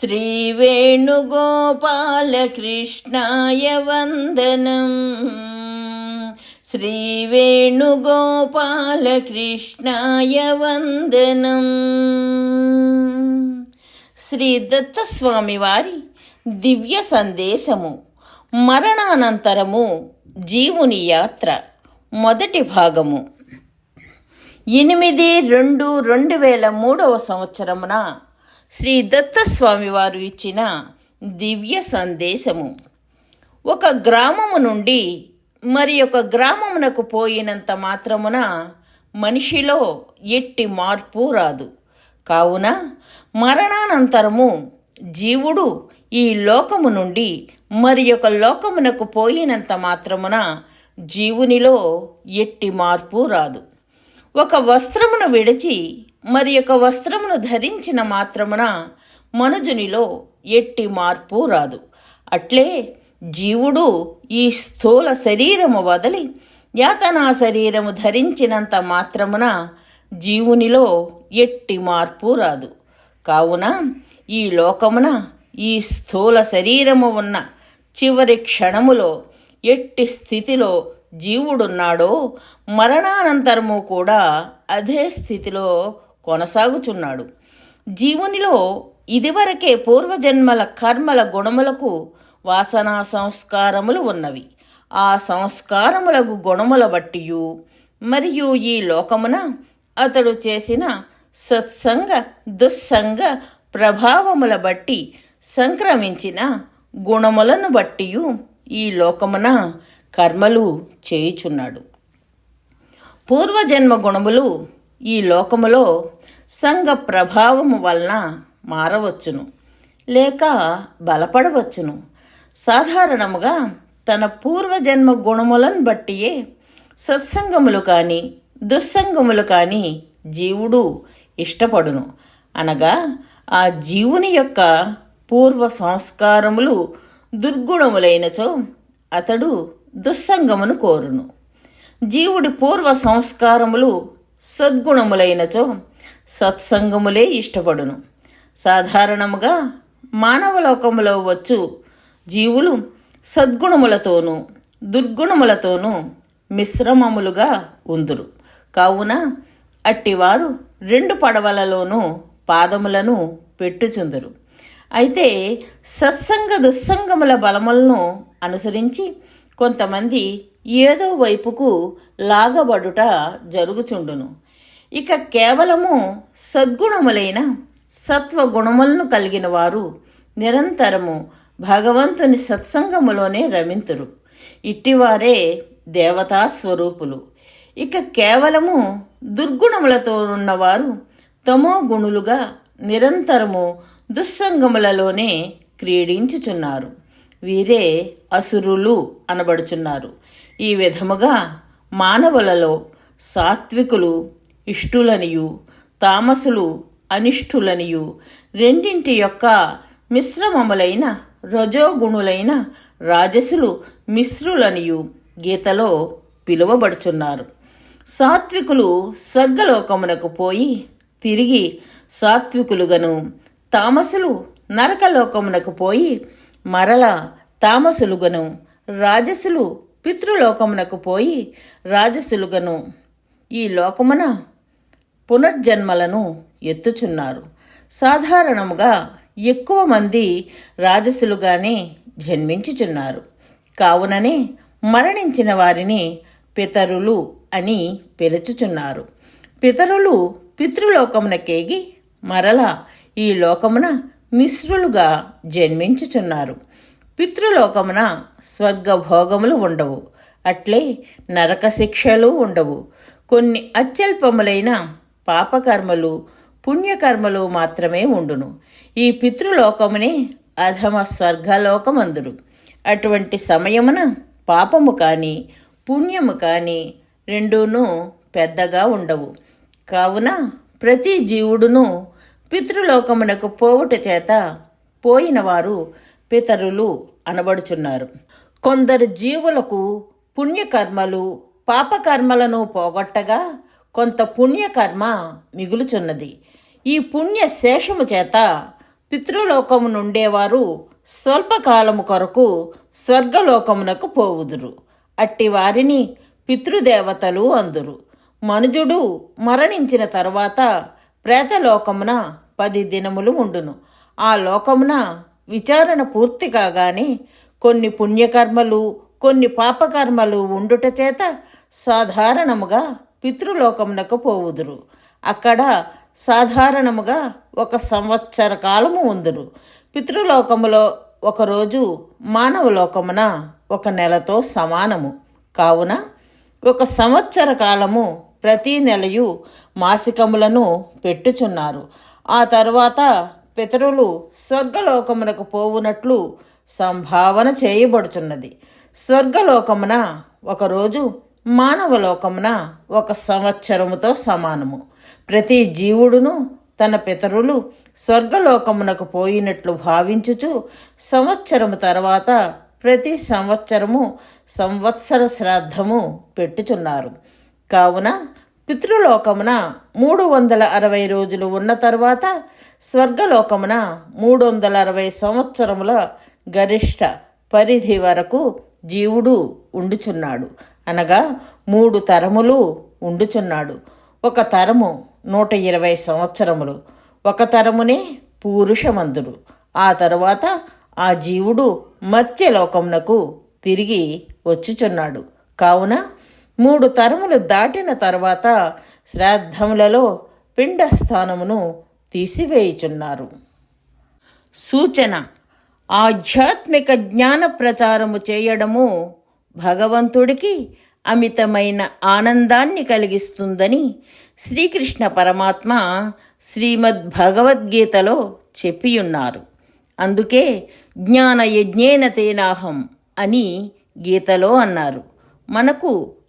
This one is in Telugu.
श्रीवेणुगोपालकृष्णाय वन्दनम् శ్రీవేణుగోపాలకృష్ణాయ వందనం శ్రీ దత్తస్వామి వారి దివ్య సందేశము మరణానంతరము జీవుని యాత్ర మొదటి భాగము ఎనిమిది రెండు రెండు వేల మూడవ సంవత్సరమున శ్రీ దత్తస్వామి వారు ఇచ్చిన దివ్య సందేశము. ఒక గ్రామము నుండి మరి ఒక గ్రామమునకు పోయినంత మాత్రమున మనిషిలో ఎట్టి మార్పు రాదు. కావున మరణానంతరము జీవుడు ఈ లోకము నుండి మరి ఒక లోకమునకు పోయినంత మాత్రమున జీవునిలో ఎట్టి మార్పు రాదు. ఒక వస్త్రమును విడిచి మరి యొక్క వస్త్రమును ధరించిన మాత్రమున మనుజునిలో ఎట్టి మార్పు రాదు. అట్లే జీవుడు ఈ స్థూల శరీరము వదిలి యాతనా శరీరము ధరించినంత మాత్రమున జీవునిలో ఎట్టి మార్పు రాదు. కావున ఈ లోకమున ఈ స్థూల శరీరము ఉన్న చివరి క్షణములో ఎట్టి స్థితిలో జీవుడున్నాడో మరణానంతరము కూడా అదే స్థితిలో కొనసాగుచున్నాడు. జీవునిలో ఇదివరకే పూర్వజన్మల కర్మల గుణములకు వాసనా సంస్కారములు ఉన్నవి. ఆ సంస్కారములకు గుణముల బట్టియు మరియు ఈ లోకమున అతడు చేసిన సత్సంగ దుస్సంగ ప్రభావముల బట్టి సంక్రమించిన గుణములను బట్టియు ఈ లోకమున కర్మలు చేయుచున్నాడు. పూర్వజన్మ గుణములు ఈ లోకములో సంఘ ప్రభావము వలన మారవచ్చును లేక బలపడవచ్చును. సాధారణముగా తన పూర్వజన్మ గుణములను బట్టియే సత్సంగములు కానీ దుస్సంగములు కానీ జీవుడు ఇష్టపడును. అనగా ఆ జీవుని యొక్క పూర్వ సంస్కారములు దుర్గుణములైనచో అతడు దుస్సంగమును కోరును. జీవుడి పూర్వ సంస్కారములు సద్గుణములైనచో సత్సంగములే ఇష్టపడును. సాధారణముగా మానవలోకములో వచ్చు జీవులు సద్గుణములతోనూ దుర్గుణములతోనూ మిశ్రమములుగా ఉందురు. కావున అట్టివారు రెండు పడవలలోనూ పాదములను పెట్టుచుందురు. అయితే సత్సంగ దుస్సంగముల బలములను అనుసరించి కొంతమంది ఏదో వైపుకు లాగబడుట జరుగుచుండును. ఇక కేవలము సద్గుణములైన సత్వగుణములను కలిగిన వారు నిరంతరము భగవంతుని సత్సంగములోనే రమింతురు. ఇట్టివారే దేవతా స్వరూపులు. ఇక కేవలము దుర్గుణములతో ఉన్నవారు తమో గుణులుగా నిరంతరము దుస్సంగములలోనే క్రీడించుచున్నారు. వీరే అసురులు అనబడుచున్నారు. ఈ విధముగా మానవులలో సాత్వికులు ఇష్టులనియు తామసులు అనిష్ఠులనియు రెండింటి యొక్క మిశ్రమములైన రజోగుణులైన రాజసులు మిశ్రులనియు గీతలో పిలువబడుచున్నారు. సాత్వికులు స్వర్గలోకమునకు పోయి తిరిగి సాత్వికులుగను తామసులు నరకలోకమునకు పోయి మరల తామసులుగను రాజసులు పితృలోకమునకు పోయి రాజసులుగను. ఈ లోకమున పునర్జన్మలను ఎత్తుచున్నారు. సాధారణముగా ఎక్కువ మంది రాజసులుగానే జన్మించుచున్నారు. కావుననే మరణించిన వారిని పితరులు అని పిలుచుచున్నారు. పితరులు పితృలోకమునకేగి మరల ఈ లోకమున మిశ్రులుగా జన్మించుచున్నారు. పితృలోకమున స్వర్గభోగములు ఉండవు. అట్లే నరక శిక్షలు ఉండవు. కొన్ని అత్యల్పములైన పాపకర్మలు పుణ్యకర్మలు మాత్రమే ఉండును. ఈ పితృలోకమునే అధమ స్వర్గలోకమందురు. అటువంటి సమయమున పాపము కానీ పుణ్యము కానీ రెండూనూ పెద్దగా ఉండవు. కావున ప్రతి జీవుడును పితృలోకమునకు పోవుట చేత పోయిన వారు పితరులు అనబడుచున్నారు. కొందరు జీవులకు పుణ్యకర్మలు పాపకర్మలను పోగొట్టగా కొంత పుణ్యకర్మ మిగులుచున్నది. ఈ పుణ్య శేషము చేత పితృలోకము నుండేవారు స్వల్పకాలము కొరకు స్వర్గలోకమునకు పోవుదురు. అట్టి వారిని పితృదేవతలు అందురు. మనుజుడు మరణించిన తరువాత ప్రేతలోకమున పది దినములు ఉండును. ఆ లోకమున విచారణ పూర్తి కాగానే కొన్ని పుణ్యకర్మలు కొన్ని పాపకర్మలు ఉండుట చేత సాధారణముగా పితృలోకమునకు పోవుదురు. అక్కడ సాధారణముగా ఒక సంవత్సర కాలము ఉందురు. పితృలోకములో ఒకరోజు మానవ లోకమున ఒక నెలతో సమానము. కావున ఒక సంవత్సర కాలము ప్రతి నెలయు మాసికములను పెట్టుచున్నారు. ఆ తరువాత పితరులు స్వర్గలోకమునకు పోవునట్లు సంభావన చేయబడుచున్నది. స్వర్గలోకమున ఒకరోజు మానవలోకమున ఒక సంవత్సరముతో సమానము. ప్రతి జీవుడును తన పితరులు స్వర్గలోకమునకు పోయినట్లు భావించుచు సంవత్సరము తర్వాత ప్రతి సంవత్సరము సంవత్సర శ్రాద్ధము పెట్టుచున్నారు. కావున పితృలోకమున మూడు వందల అరవై రోజులు ఉన్న తర్వాత స్వర్గలోకమున మూడు వందల అరవై సంవత్సరముల గరిష్ట పరిధి వరకు జీవుడు ఉండుచున్నాడు. అనగా మూడు తరములు ఉండుచున్నాడు. ఒక తరము నూట ఇరవై సంవత్సరములు ఒక తరమునే పూరుషమందుడు ఆ తరువాత ఆ జీవుడు మత్స్యలోకమునకు తిరిగి వచ్చుచున్నాడు. కావున మూడు తరములు దాటిన తర్వాత శ్రాద్ధములలో పిండస్థానమును తీసివేయుచున్నారు. సూచన ఆధ్యాత్మిక జ్ఞాన ప్రచారము చేయడము భగవంతుడికి అమితమైన ఆనందాన్ని కలిగిస్తుందని శ్రీకృష్ణ పరమాత్మ శ్రీమద్ భగవద్గీతలో చెప్పియున్నారు. అందుకే జ్ఞాన యజ్ఞేన తేనాహం అని గీతలో అన్నారు. మనకు